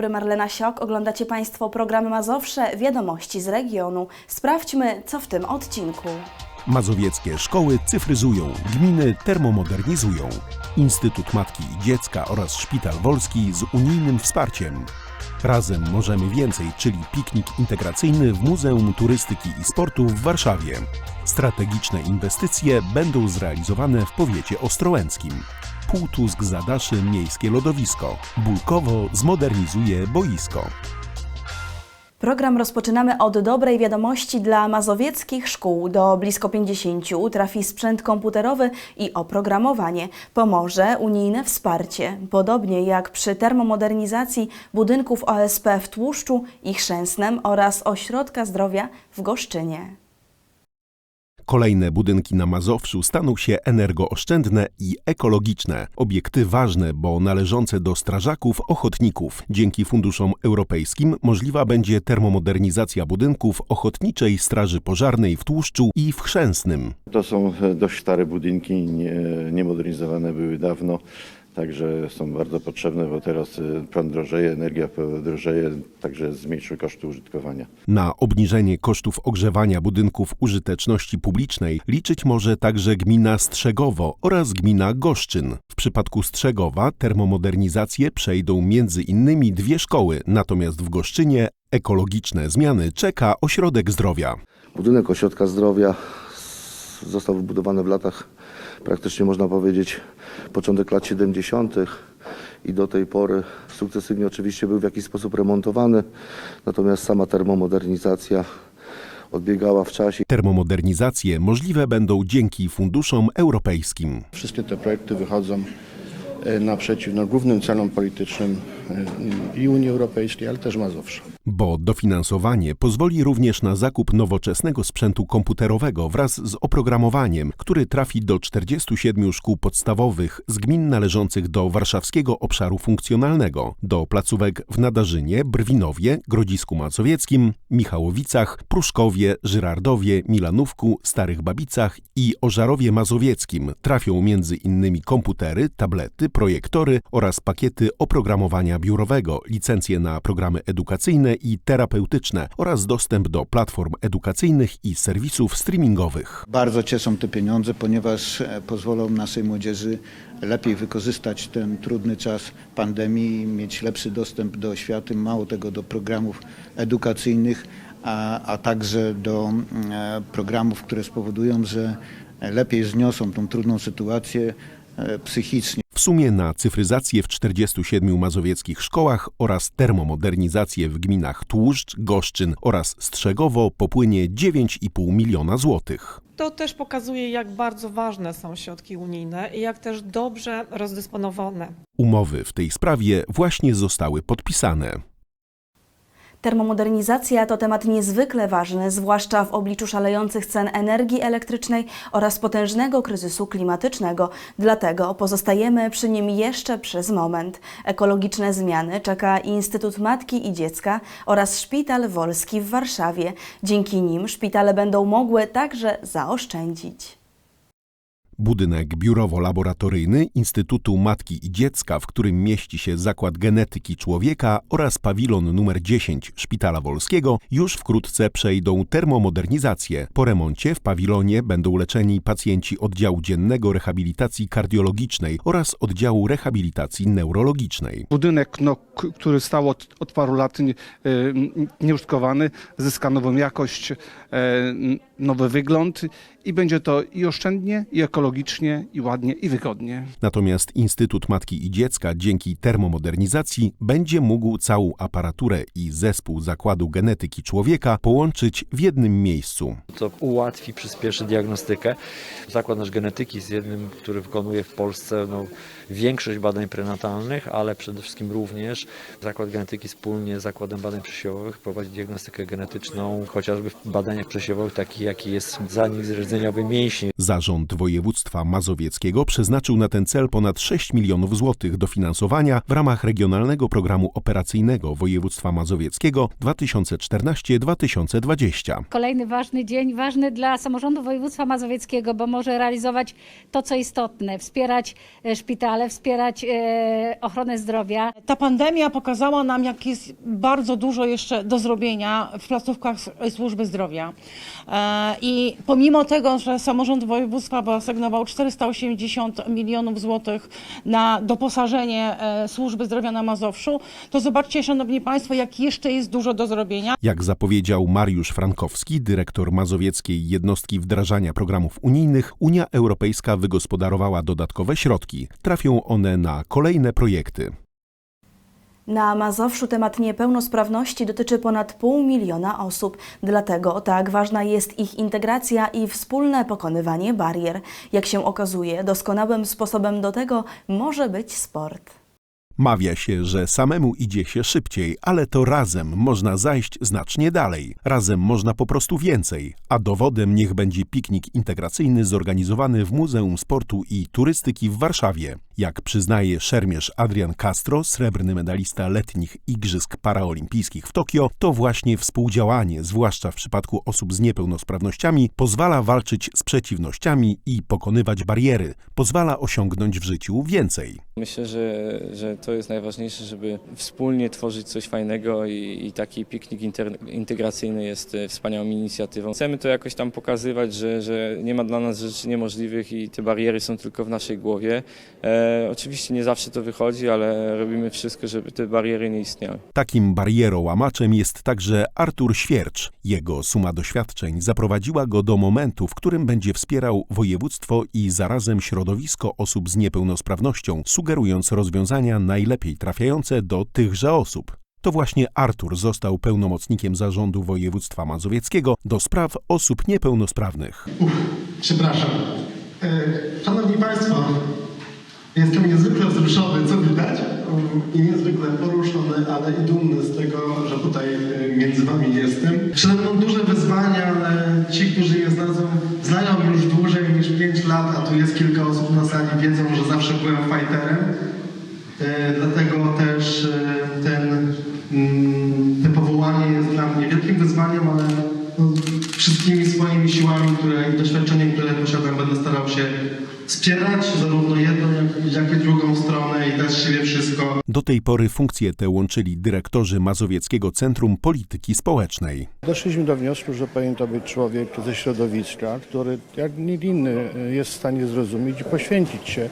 dobry, Marlena Siok. Oglądacie Państwo program Mazowsze, wiadomości z regionu. Sprawdźmy, co w tym odcinku. Mazowieckie szkoły cyfryzują, gminy termomodernizują. Instytut Matki i Dziecka oraz Szpital Wolski z unijnym wsparciem. Razem możemy więcej, czyli piknik integracyjny w Muzeum Turystyki i Sportu w Warszawie. Strategiczne inwestycje będą zrealizowane w powiecie ostrołęckim. Półtusk zadaszy miejskie lodowisko. Bulkowo zmodernizuje boisko. Program rozpoczynamy od dobrej wiadomości dla mazowieckich szkół. Do blisko 50 trafi sprzęt komputerowy i oprogramowanie. Pomoże unijne wsparcie. Podobnie jak przy termomodernizacji budynków OSP w Tłuszczu i Chrzęsnem oraz Ośrodka Zdrowia w Goszczynie. Kolejne budynki na Mazowszu staną się energooszczędne i ekologiczne. Obiekty ważne, bo należące do strażaków ochotników. Dzięki funduszom europejskim możliwa będzie termomodernizacja budynków Ochotniczej Straży Pożarnej w Tłuszczu i w Chrzęsnym. To są e, dość stare budynki, nie, niemodernizowane były dawno, także są bardzo potrzebne, bo teraz e, prąd drożeje, energia drożeje, także zmniejszyły koszty użytkowania. Na obniżenie kosztów ogrzewania budynków użyteczności publicznej liczyć może także gmina Strzegowo oraz gmina Goszczyn. W przypadku Strzegowa termomodernizację przejdą między innymi dwie szkoły, natomiast w Goszczynie ekologiczne zmiany czeka ośrodek zdrowia. Budynek ośrodka zdrowia został wybudowany w latach, praktycznie można powiedzieć, początek lat 70. i do tej pory sukcesywnie oczywiście był w jakiś sposób remontowany, natomiast sama termomodernizacja odbiegała w czasie. Termomodernizacje możliwe będą dzięki funduszom europejskim. Wszystkie te projekty wychodzą e, naprzeciw no, głównym celom politycznym e, i Unii Europejskiej, ale też Mazowsza. Bo dofinansowanie pozwoli również na zakup nowoczesnego sprzętu komputerowego wraz z oprogramowaniem, który trafi do 47 szkół podstawowych z gmin należących do warszawskiego obszaru funkcjonalnego, do placówek w Nadarzynie, Brwinowie, Grodzisku Mazowieckim, Michałowicach, Pruszkowie, Żyrardowie, Milanówku, Starych Babicach i Ożarowie Mazowieckim. Trafią między innymi komputery, tablety, projektory oraz pakiety oprogramowania biurowego, licencje na programy edukacyjne i terapeutyczne oraz dostęp do platform edukacyjnych i serwisów streamingowych. Bardzo cieszą te pieniądze, ponieważ e, pozwolą naszej młodzieży lepiej wykorzystać ten trudny czas pandemii, mieć lepszy dostęp do oświaty, mało tego do programów edukacyjnych, a, a także do mm, e, programów, które spowodują, że lepiej zniosą tą trudną sytuację e, psychicznie. W sumie na cyfryzację w 47 mazowieckich szkołach oraz termomodernizację w gminach Tłuszcz, Goszczyn oraz Strzegowo popłynie 9,5 miliona złotych. To też pokazuje, jak bardzo ważne są środki unijne i jak też dobrze rozdysponowane. Umowy w tej sprawie właśnie zostały podpisane. Termomodernizacja to temat niezwykle ważny, zwłaszcza w obliczu szalejących cen energii elektrycznej oraz potężnego kryzysu klimatycznego. Dlatego pozostajemy przy nim jeszcze przez moment. Ekologiczne zmiany czeka Instytut Matki i Dziecka oraz Szpital Wolski w Warszawie. Dzięki nim szpitale będą mogły także zaoszczędzić. Budynek biurowo-laboratoryjny Instytutu Matki i Dziecka, w którym mieści się Zakład Genetyki Człowieka oraz pawilon numer 10 Szpitala Wolskiego, już wkrótce przejdą termomodernizację. Po remoncie w pawilonie będą leczeni pacjenci oddziału dziennego rehabilitacji kardiologicznej oraz oddziału rehabilitacji neurologicznej. Budynek, no, który stał od, od paru lat nie- y, nieużytkowany, zyska nową jakość, e, nowy wygląd i będzie to i oszczędnie, i ekologicznie, i ładnie, i wygodnie. Natomiast Instytut Matki i Dziecka dzięki termomodernizacji będzie mógł całą aparaturę i zespół Zakładu Genetyki Człowieka połączyć w jednym miejscu. co ułatwi, przyspieszy diagnostykę. Zakład nasz genetyki jest jednym, który wykonuje w Polsce no, większość badań prenatalnych, ale przede wszystkim również Zakład Genetyki wspólnie z Zakładem Badań Przesiewowych prowadzi diagnostykę genetyczną, chociażby w badaniach przesiewowych takich jaki jest zanik rdzeniowy mięśni. Zarząd województwa mazowieckiego przeznaczył na ten cel ponad 6 milionów złotych dofinansowania w ramach regionalnego programu operacyjnego województwa mazowieckiego 2014-2020. Kolejny ważny dzień, ważny dla samorządu województwa mazowieckiego, bo może realizować to, co istotne, wspierać e, szpitale, wspierać e, ochronę zdrowia. Ta pandemia pokazała nam, jak jest bardzo dużo jeszcze do zrobienia w placówkach służby zdrowia. I pomimo tego, że samorząd województwa wyasygnował 480 milionów złotych na doposażenie e, służby zdrowia na Mazowszu, to zobaczcie, szanowni państwo, jak jeszcze jest dużo do zrobienia. Jak zapowiedział Mariusz Frankowski, dyrektor mazowieckiej jednostki wdrażania programów unijnych, Unia Europejska wygospodarowała dodatkowe środki. Trafią one na kolejne projekty. Na Mazowszu temat niepełnosprawności dotyczy ponad pół miliona osób, dlatego tak ważna jest ich integracja i wspólne pokonywanie barier. Jak się okazuje, doskonałym sposobem do tego może być sport. Mawia się, że samemu idzie się szybciej, ale to razem można zajść znacznie dalej. Razem można po prostu więcej, a dowodem niech będzie piknik integracyjny zorganizowany w Muzeum Sportu i Turystyki w Warszawie. Jak przyznaje szermierz Adrian Castro, srebrny medalista letnich Igrzysk Paraolimpijskich w Tokio, to właśnie współdziałanie, zwłaszcza w przypadku osób z niepełnosprawnościami, pozwala walczyć z przeciwnościami i pokonywać bariery, pozwala osiągnąć w życiu więcej. Myślę, że, że to jest najważniejsze, żeby wspólnie tworzyć coś fajnego i, i taki piknik integracyjny jest e, wspaniałą inicjatywą. Chcemy to jakoś tam pokazywać, że, że nie ma dla nas rzeczy niemożliwych i te bariery są tylko w naszej głowie. E, oczywiście nie zawsze to wychodzi, ale robimy wszystko, żeby te bariery nie istniały. Takim barierołamaczem jest także Artur Świercz. Jego suma doświadczeń zaprowadziła go do momentu, w którym będzie wspierał województwo i zarazem środowisko osób z niepełnosprawnością, sugerując rozwiązania najlepiej trafiające do tychże osób. To właśnie Artur został pełnomocnikiem zarządu województwa mazowieckiego do spraw osób niepełnosprawnych. Przepraszam. E, Szanowni Państwo, jestem niezwykle wzruszony, co widać, um, i niezwykle poruszony, ale i dumny z tego, że tutaj e, między Wami jestem. Przede mną duże wyzwania, ale ci, którzy je znają, znają już dłużej niż 5 lat, a tu jest kilka osób na sali, wiedzą, że zawsze byłem fighterem. E, Dlatego też e, ten, mm, te powołanie jest dla mnie wielkim wyzwaniem, ale no, wszystkimi swoimi siłami które, i doświadczeniem, które posiadam, będę starał się wspierać zarówno jedną, jak, jak i drugą stronę i dać z siebie wszystko. Do tej pory funkcje te łączyli dyrektorzy Mazowieckiego Centrum Polityki Społecznej. Doszliśmy do wniosku, że powinien to być człowiek ze środowiska, który jak nikt inny e, jest w stanie zrozumieć i poświęcić się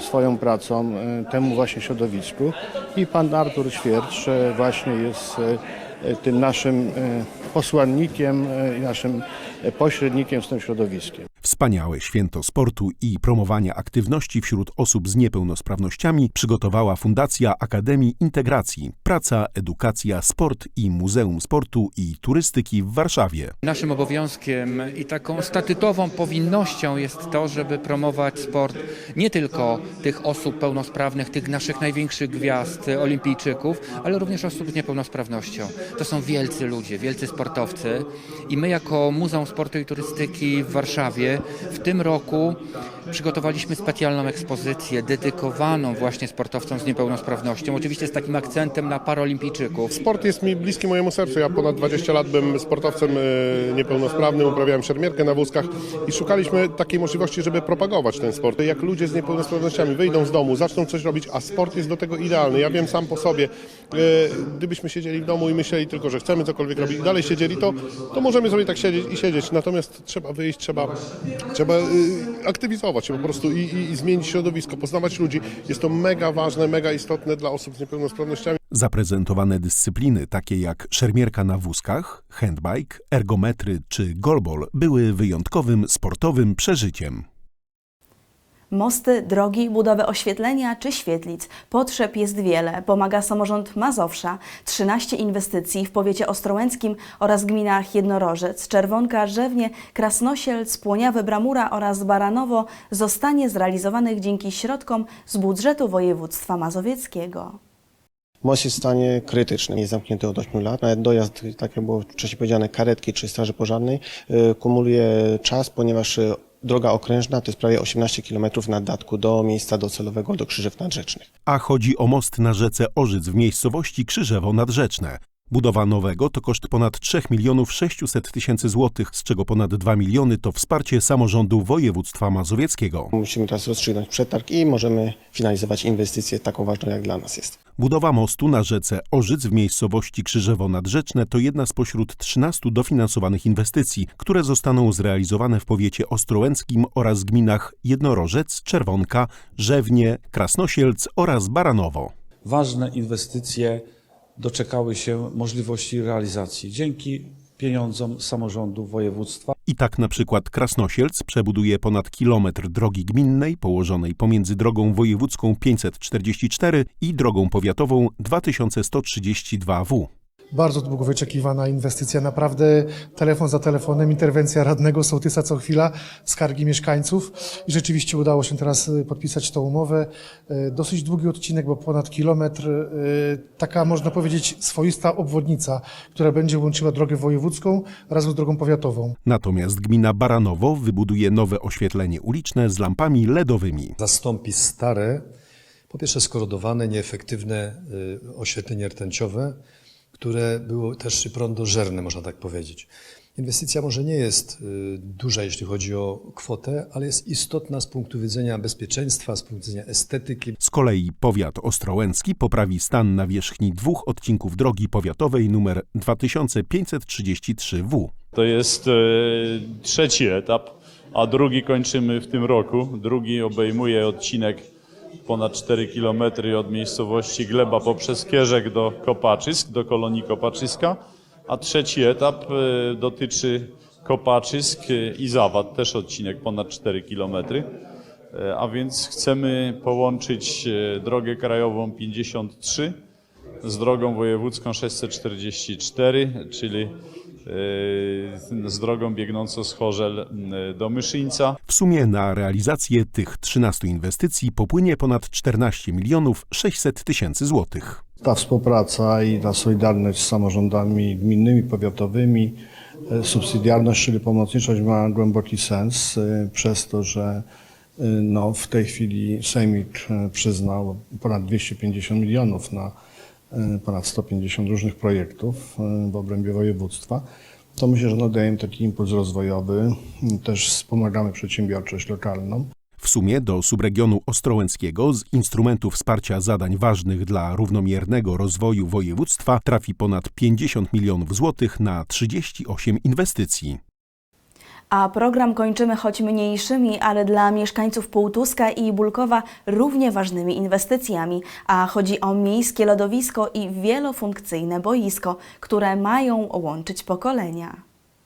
swoją pracą e, temu właśnie środowisku. I pan Artur Świercz e, właśnie jest e, e, tym naszym e, posłannikiem e, i naszym e, pośrednikiem z tym środowiskiem. Wspaniałe święto sportu i promowania aktywności wśród osób z niepełnosprawnościami przygotowała Fundacja Akademii Integracji, Praca, Edukacja, Sport i Muzeum Sportu i Turystyki w Warszawie. Naszym obowiązkiem i taką statutową powinnością jest to, żeby promować sport nie tylko tych osób pełnosprawnych, tych naszych największych gwiazd, olimpijczyków, ale również osób z niepełnosprawnością. To są wielcy ludzie, wielcy sportowcy i my jako Muzeum Sportu i Turystyki w Warszawie w tym roku przygotowaliśmy specjalną ekspozycję dedykowaną właśnie sportowcom z niepełnosprawnością, oczywiście z takim akcentem na paralimpijczyków. Sport jest mi bliski mojemu sercu. Ja ponad 20 lat byłem sportowcem e, niepełnosprawnym, uprawiałem szermierkę na wózkach i szukaliśmy takiej możliwości, żeby propagować ten sport. Jak ludzie z niepełnosprawnościami wyjdą z domu, zaczną coś robić, a sport jest do tego idealny. Ja wiem sam po sobie, e, gdybyśmy siedzieli w domu i myśleli tylko, że chcemy cokolwiek robić i dalej siedzieli, to, to możemy sobie tak siedzieć i siedzieć. Natomiast trzeba wyjść, trzeba, trzeba e, się po prostu i, i, i zmienić środowisko, poznawać ludzi. Jest to mega ważne, mega istotne dla osób z niepełnosprawnościami. Zaprezentowane dyscypliny takie jak szermierka na wózkach, handbike, ergometry czy golbol były wyjątkowym sportowym przeżyciem. Mosty, drogi, budowę oświetlenia czy świetlic. Potrzeb jest wiele. Pomaga samorząd Mazowsza. 13 inwestycji w powiecie ostrołęckim oraz gminach Jednorożec, Czerwonka, Żewnie, Krasnosiel, Płoniawe, Bramura oraz Baranowo zostanie zrealizowanych dzięki środkom z budżetu województwa mazowieckiego. Most jest w stanie krytycznym, jest zamknięty od 8 lat. Nawet dojazd, tak jak było wcześniej powiedziane, karetki czy straży pożarnej y, kumuluje czas, ponieważ y, droga okrężna to jest prawie 18 km na datku do miejsca docelowego, do Krzyżew Nadrzecznych. A chodzi o most na rzece Orzyc w miejscowości Krzyżewo Nadrzeczne. Budowa nowego to koszt ponad 3 milionów 600 tysięcy złotych, z czego ponad 2 miliony to wsparcie samorządu województwa mazowieckiego. Musimy teraz rozstrzygnąć przetarg i możemy finalizować inwestycję taką ważną jak dla nas jest. Budowa mostu na rzece Orzyc w miejscowości Krzyżewo Nadrzeczne to jedna spośród 13 dofinansowanych inwestycji, które zostaną zrealizowane w powiecie ostrołęckim oraz gminach Jednorożec, Czerwonka, Żewnie, Krasnosielc oraz Baranowo. ważne inwestycje doczekały się możliwości realizacji dzięki pieniądzom samorządu województwa. I tak na przykład Krasnosielc przebuduje ponad kilometr drogi gminnej położonej pomiędzy drogą wojewódzką 544 i drogą powiatową 2132W. Bardzo długo wyczekiwana inwestycja, naprawdę telefon za telefonem, interwencja radnego sołtysa co chwila, skargi mieszkańców i rzeczywiście udało się teraz y, podpisać tą umowę. Y, Dosyć długi odcinek, bo ponad kilometr, y, taka można powiedzieć swoista obwodnica, która będzie łączyła drogę wojewódzką razem z drogą powiatową. Natomiast gmina Baranowo wybuduje nowe oświetlenie uliczne z lampami LEDowymi. zastąpi stare, po pierwsze skorodowane, nieefektywne oświetlenie rtęciowe, które było też prądożerne, można tak powiedzieć. Inwestycja może nie jest y, duża, jeśli chodzi o kwotę, ale jest istotna z punktu widzenia bezpieczeństwa, z punktu widzenia estetyki. Z kolei powiat ostrołęcki poprawi stan nawierzchni dwóch odcinków drogi powiatowej nr 2533W. To jest e, trzeci etap, a drugi kończymy w tym roku. Drugi obejmuje odcinek ponad 4 km od miejscowości Gleba poprzez Kierzek do Kopaczysk, do kolonii Kopaczyska, a trzeci etap e, dotyczy Kopaczysk i Zawad, też odcinek ponad 4 km. E, A więc chcemy połączyć e, drogę krajową 53 z drogą wojewódzką 644, czyli e, z drogą biegnącą z Chorzel e, do Myszyńca. W sumie na realizację tych 13 inwestycji popłynie ponad 14 milionów 600 tysięcy złotych. Ta współpraca i ta solidarność z samorządami gminnymi, powiatowymi, e, subsydiarność, czyli pomocniczość ma głęboki sens przez to, że no, w tej chwili Sejmik przyznał ponad 250 milionów na ponad 150 różnych projektów e, w obrębie województwa. To myślę, że nadajemy taki impuls rozwojowy, też wspomagamy przedsiębiorczość lokalną. W sumie do subregionu ostrołęckiego z instrumentów wsparcia zadań ważnych dla równomiernego rozwoju województwa trafi ponad 50 milionów złotych na 38 inwestycji. A program kończymy choć mniejszymi, ale dla mieszkańców Półtuska i Bulkowa równie ważnymi inwestycjami. A chodzi o miejskie lodowisko i wielofunkcyjne boisko, które mają łączyć pokolenia.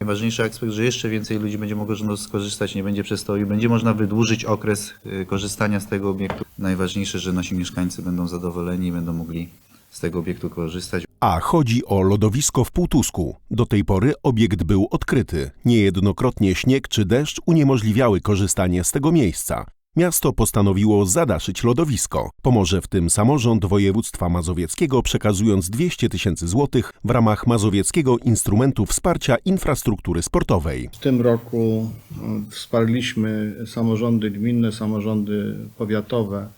Najważniejszy aspekt, że jeszcze więcej ludzi będzie mogło skorzystać, nie będzie przestoju, będzie można wydłużyć okres y, korzystania z tego obiektu. Najważniejsze, że nasi mieszkańcy będą zadowoleni i będą mogli z tego obiektu korzystać. A chodzi o lodowisko w Półtusku. Do tej pory obiekt był odkryty. Niejednokrotnie śnieg czy deszcz uniemożliwiały korzystanie z tego miejsca. Miasto postanowiło zadaszyć lodowisko. Pomoże w tym samorząd województwa mazowieckiego przekazując 200 tysięcy złotych w ramach Mazowieckiego Instrumentu Wsparcia Infrastruktury Sportowej. W tym roku e, wsparliśmy samorządy gminne, samorządy powiatowe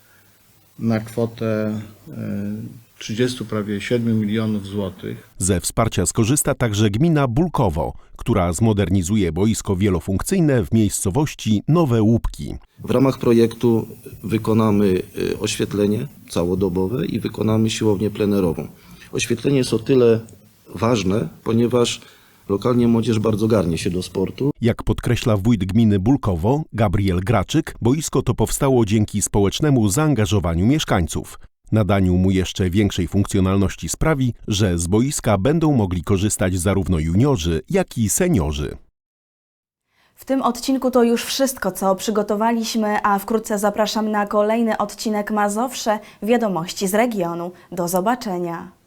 na kwotę e, 30 prawie 7 milionów złotych. Ze wsparcia skorzysta także gmina Bulkowo, która zmodernizuje boisko wielofunkcyjne w miejscowości Nowe Łupki. W ramach projektu wykonamy y, oświetlenie całodobowe i wykonamy siłownię plenerową. Oświetlenie jest o tyle ważne, ponieważ lokalnie młodzież bardzo garnie się do sportu. Jak podkreśla wójt gminy Bulkowo, Gabriel Graczyk, boisko to powstało dzięki społecznemu zaangażowaniu mieszkańców. Nadaniu mu jeszcze większej funkcjonalności sprawi, że z boiska będą mogli korzystać zarówno juniorzy, jak i seniorzy. W tym odcinku to już wszystko, co przygotowaliśmy, a wkrótce zapraszam na kolejny odcinek Mazowsze Wiadomości z regionu. Do zobaczenia.